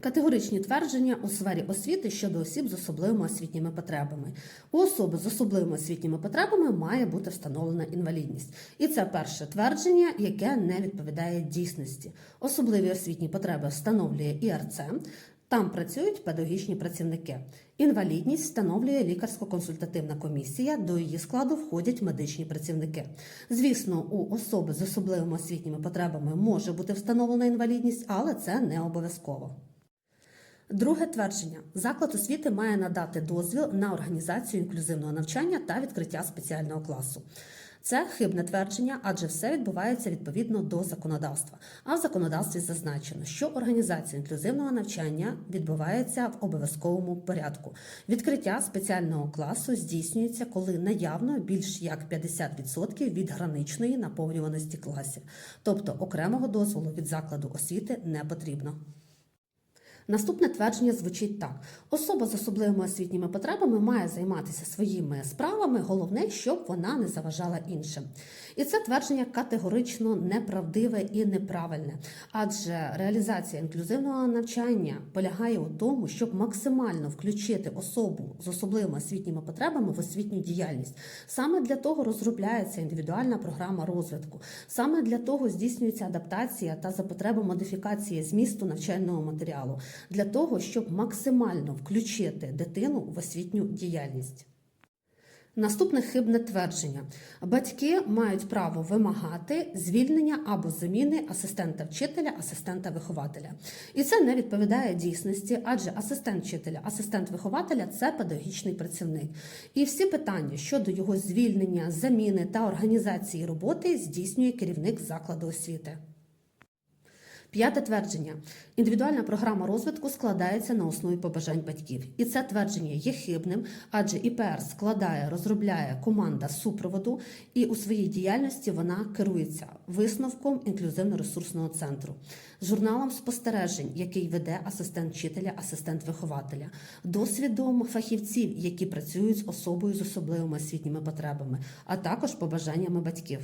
Категоричні твердження у сфері освіти щодо осіб з особливими освітніми потребами. У особи з особливими освітніми потребами має бути встановлена інвалідність. І це перше твердження, яке не відповідає дійсності. Особливі освітні потреби встановлює ІРЦ. Там працюють педагогічні працівники. Інвалідність встановлює лікарсько-консультативна комісія. До її складу входять медичні працівники. Звісно, у особи з особливими освітніми потребами може бути встановлена інвалідність, але це не обов'язково. Друге твердження: заклад освіти має надати дозвіл на організацію інклюзивного навчання та відкриття спеціального класу. Це хибне твердження, адже все відбувається відповідно до законодавства. А в законодавстві зазначено, що організація інклюзивного навчання відбувається в обов'язковому порядку. Відкриття спеціального класу здійснюється, коли наявно більш як 50% від граничної наповнюваності класів, тобто окремого дозволу від закладу освіти не потрібно. Наступне твердження звучить так: особа з особливими освітніми потребами має займатися своїми справами, головне, щоб вона не заважала іншим. І це твердження категорично неправдиве і неправильне, адже реалізація інклюзивного навчання полягає у тому, щоб максимально включити особу з особливими освітніми потребами в освітню діяльність. Саме для того розробляється індивідуальна програма розвитку, саме для того здійснюється адаптація та за потреби модифікації змісту навчального матеріалу для того, щоб максимально включити дитину в освітню діяльність. Наступне хибне твердження: батьки мають право вимагати звільнення або заміни асистента вчителя, асистента вихователя. І це не відповідає дійсності, адже асистент вчителя, асистент вихователя це педагогічний працівник. І всі питання щодо його звільнення, заміни та організації роботи здійснює керівник закладу освіти. П'яте твердження: індивідуальна програма розвитку складається на основі побажань батьків, і це твердження є хибним, адже ІПР складає, розробляє команда супроводу, і у своїй діяльності вона керується висновком інклюзивно-ресурсного центру, журналом спостережень, який веде асистент вчителя, асистент вихователя, досвідом фахівців, які працюють з особою з особливими освітніми потребами, а також побажаннями батьків.